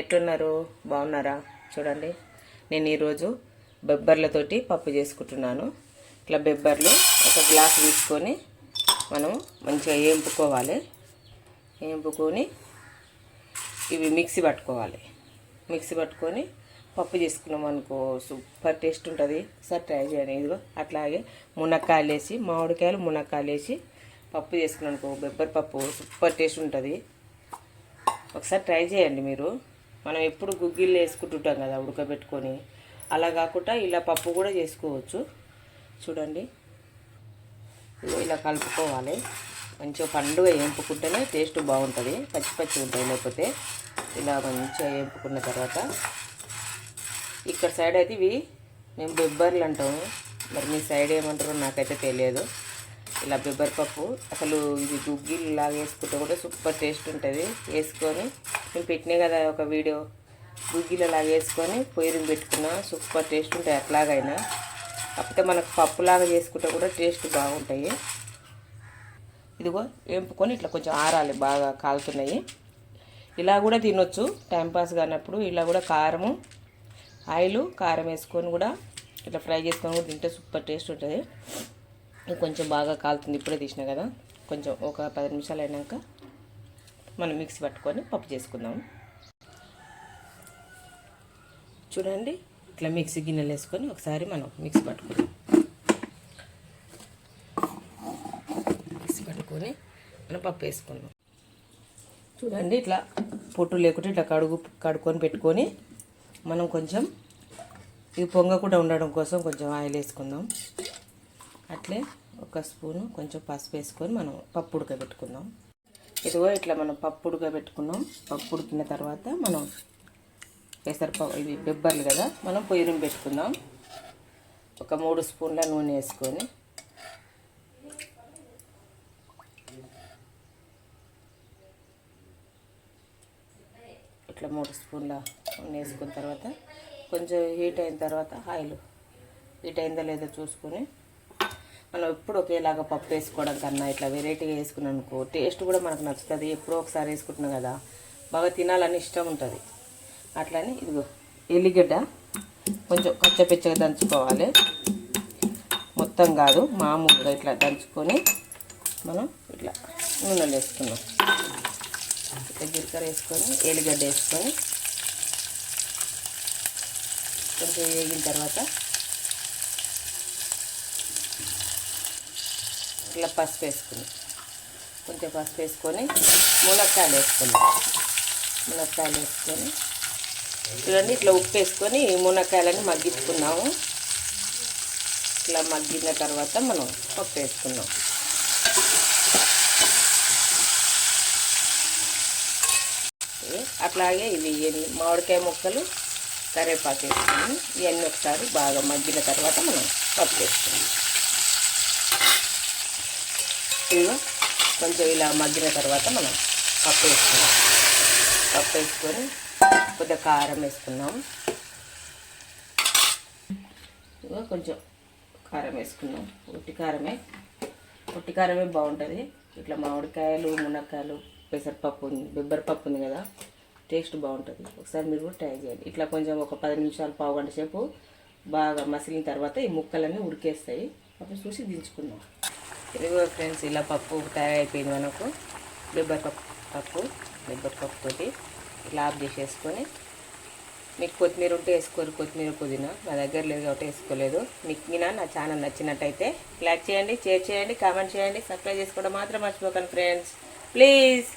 ఎట్లున్నారు? బాగున్నారా? చూడండి. నేను ఈరోజు బెబ్బర్లతోటి పప్పు చేసుకుంటున్నాను. ఇట్లా బెబ్బర్లు ఒక గ్లాస్ తీసుకొని మనం మంచిగా ఏంపుకోవాలి. ఏంపుకొని ఇవి మిక్సీ పట్టుకోవాలి. మిక్సీ పట్టుకొని పప్పు చేసుకున్నాం అనుకో సూపర్ టేస్ట్ ఉంటుంది. ఒకసారి ట్రై చేయండి. ఇదిగో అట్లాగే మునక్కాయలు వేసి మామిడికాయలు మునక్కాయలు వేసి పప్పు చేసుకున్నాం అనుకో బెబ్బర్ పప్పు సూపర్ టేస్ట్ ఉంటుంది. ఒకసారి ట్రై చేయండి మీరు. మనం ఎప్పుడు గుగ్గిళ్ళు వేసుకుంటుంటాం కదా ఉడకబెట్టుకొని. అలా కాకుండా ఇలా పప్పు కూడా చేసుకోవచ్చు. చూడండి. ఇలా కలుపుకోవాలి. మంచిగా పండుగ వేపుకుంటేనే టేస్ట్ బాగుంటుంది. పచ్చి పచ్చి ఉంటాయి లేకపోతే ఇలా మంచిగా వేపుకున్న తర్వాత. ఇక్కడ సైడ్ అయితే ఇవి మేము బెబ్బర్లు అంటాము. మరి మీ సైడ్ ఏమంటారో నాకైతే తెలియదు. ఇలా బెబ్బర్ పప్పు అసలు ఇది గుగ్గిలు లాగా వేసుకుంటే కూడా సూపర్ టేస్ట్ ఉంటుంది. వేసుకొని నేను పెట్టినా కదా ఒక వీడియో గుగ్గిలు అలా వేసుకొని పొయ్యిని పెట్టుకున్నా సూపర్ టేస్ట్ ఉంటాయి అట్లాగైనా. కాకపోతే మనకు పప్పులాగా చేసుకుంటే కూడా టేస్ట్ బాగుంటాయి. ఇదిగో వేపుకొని ఇట్లా కొంచెం ఆరాలి బాగా కాలుతున్నాయి. ఇలా కూడా తినొచ్చు టైంపాస్ కానప్పుడు ఇలా కూడా కారము ఆయిల్ కారం వేసుకొని కూడా ఇట్లా ఫ్రై చేసుకొని కూడా తింటే సూపర్ టేస్ట్ ఉంటుంది. కొంచెం బాగా కాలుతుంది. ఇప్పుడే తీసిన కదా. కొంచెం ఒక పది నిమిషాలు అయినాక మనం మిక్సీ పట్టుకొని పప్పు చేసుకుందాం. చూడండి. ఇట్లా మిక్సీ గిన్నెలు వేసుకొని ఒకసారి మనం మిక్సీ పట్టుకుందాం. మిక్సీ పట్టుకొని మనం పప్పు వేసుకుందాం. చూడండి ఇట్లా పొట్టు లేకుంటే ఇట్లా కడుగు కడుక్కొని పెట్టుకొని మనం కొంచెం ఇది పొంగకుండా ఉండడం కోసం కొంచెం ఆయిల్ వేసుకుందాం. అట్లే ఒక స్పూను కొంచెం పసుపు వేసుకొని మనం పప్పు ఉడకబెట్టుకుందాం. ఇదిగో ఇట్లా మనం పప్పు ఉడకబెట్టుకున్నాం. పప్పు ఉడికిన తర్వాత మనం పెసరపప్పు ఇవి బెబ్బర్లు కదా మనం పొయ్యిరం పెట్టుకుందాం. ఒక మూడు స్పూన్ల నూనె వేసుకొని. ఇట్లా మూడు స్పూన్ల నూనె వేసుకున్న తర్వాత కొంచెం హీట్ అయిన తర్వాత ఆయిల్ హీట్ అయిందా లేదో చూసుకొని మనం ఎప్పుడు ఒకేలాగా పప్పు వేసుకోవడం కన్నా ఇట్లా వెరైటీగా వేసుకున్నాం అనుకో టేస్ట్ కూడా మనకు నచ్చుతుంది. ఎప్పుడో ఒకసారి వేసుకుంటున్నాం కదా బాగా తినాలని ఇష్టం ఉంటుంది. అట్లానే ఇదిగో ఎల్లిగడ్డ కొంచెం కచ్చపెచ్చగా దంచుకోవాలి. మొత్తం కాదు మామూలుగా ఇట్లా దంచుకొని మనం ఇట్లా నూనెలో వేసుకున్నాం ఇట్లా జీలకర్ర వేసుకొని ఎల్లిగడ్డ వేసుకొని కొంచెం వేగిన తర్వాత ఇట్లా పసుపు వేసుకుని కొంచెం పసుపు వేసుకొని మునక్కాయలు వేసుకున్నాం మునక్కాయలు వేసుకొని చూడండి ఇట్లా ఉప్పు వేసుకొని మునక్కాయలని మగ్గించుకున్నాము. ఇట్లా మగ్గిన తర్వాత మనం పప్పు వేసుకున్నాం. అట్లాగే ఇవి మామిడికాయ ముక్కలు కరివేపాకు వేసుకొని ఇవన్నీ ఒకసారి బాగా మగ్గిన తర్వాత మనం పప్పు వేసుకున్నాం ఇదిగో కొంచెం ఇలా మగ్గిన తర్వాత మనం పప్పు వేసుకున్నాం పప్పు వేసుకొని కొద్దిగా కారం వేసుకున్నాం కొంచెం కారం వేసుకున్నాం ఉట్టి కారమే. ఉట్టి కారమే బాగుంటుంది. ఇట్లా మామిడికాయలు మునక్కాయలు పెసరపప్పు ఉంది బెబ్బరపప్పు ఉంది కదా టేస్ట్ బాగుంటుంది. ఒకసారి మీరు కూడా ట్రై చేయండి. ఇట్లా కొంచెం ఒక పది నిమిషాలు పావు గంట సేపు బాగా మసిలిన తర్వాత ఈ ముక్కలన్నీ ఉడికేస్తాయి. అప్పుడు చూసి దించుకుందాం. ఇదిగో ఫ్రెండ్స్ ఇలా పప్పు తయారైపోయింది మనకు. బెబ్బర్ పప్పు పప్పు బెబ్బర్ పప్పుతోటి ఇట్లా ఆఫ్ చేసేసుకొని మీకు కొత్తిమీర ఉంటే వేసుకోరు కొత్తిమీర పుదీనా. నా దగ్గర లేదు కాబట్టి వేసుకోలేదు. మీకు మీనా నా ఛానల్ నచ్చినట్టయితే లైక్ చేయండి షేర్ చేయండి కామెంట్ చేయండి సబ్స్క్రైబ్ చేసుకోవడం మాత్రం మర్చిపోకండి ఫ్రెండ్స్. ప్లీజ్!